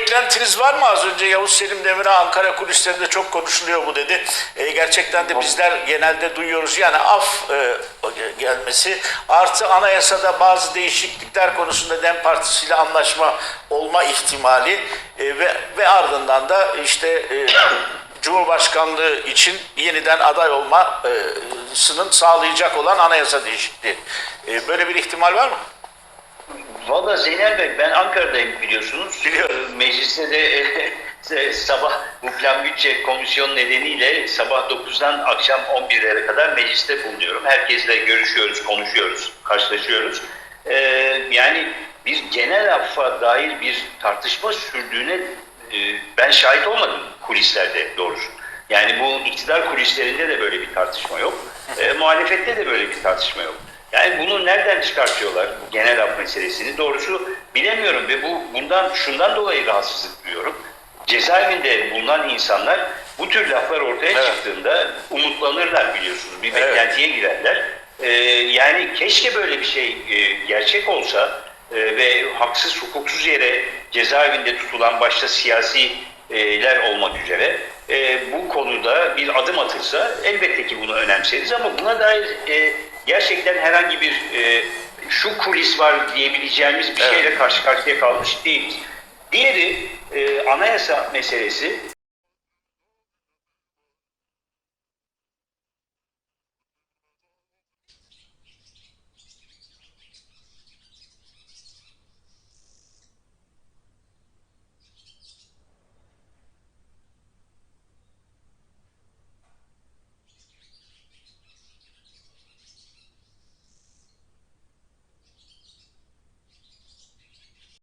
beklentiniz var mı? Az önce Yavuz Selim Demir'e Ankara kulislerinde çok konuşuluyor bu dedi. E, gerçekten de bizler genelde duyuyoruz. Yani af e, gelmesi artı anayasada bazı değişiklikler konusunda DEM Partisi ile anlaşma olma ihtimali e, ve ve ardından da işte e, Cumhurbaşkanlığı için yeniden aday olmasının sağlayacak olan anayasa değişikliği. E, böyle bir ihtimal var mı? Valla Zeynel Bey ben Ankara'dayım biliyorsunuz. Biliyorum. Mecliste de e, sabah bu plan bütçe komisyon nedeniyle sabah 9'dan akşam 11'lere kadar mecliste bulunuyorum. Herkesle görüşüyoruz, konuşuyoruz, karşılaşıyoruz. Ee, yani bir genel affa dair bir tartışma sürdüğüne e, ben şahit olmadım kulislerde doğrusu. Yani bu iktidar kulislerinde de böyle bir tartışma yok. E, muhalefette de böyle bir tartışma yok. Yani bunu nereden çıkartıyorlar bu genel af meselesini doğrusu bilemiyorum ve bu bundan şundan dolayı rahatsızlık duyuyorum. Cezaevinde bulunan insanlar bu tür laflar ortaya Evet. çıktığında umutlanırlar biliyorsunuz. Bir Evet. beklentiye girerler. Ee, yani keşke böyle bir şey e, gerçek olsa e, ve haksız hukuksuz yere cezaevinde tutulan başta siyasiler olmak üzere konuda bir adım atılsa elbette ki bunu önemseriz ama buna dair e, gerçekten herhangi bir e, şu kulis var diyebileceğimiz bir Evet. şeyle karşı karşıya kalmış değiliz. Diğeri e, anayasa meselesi.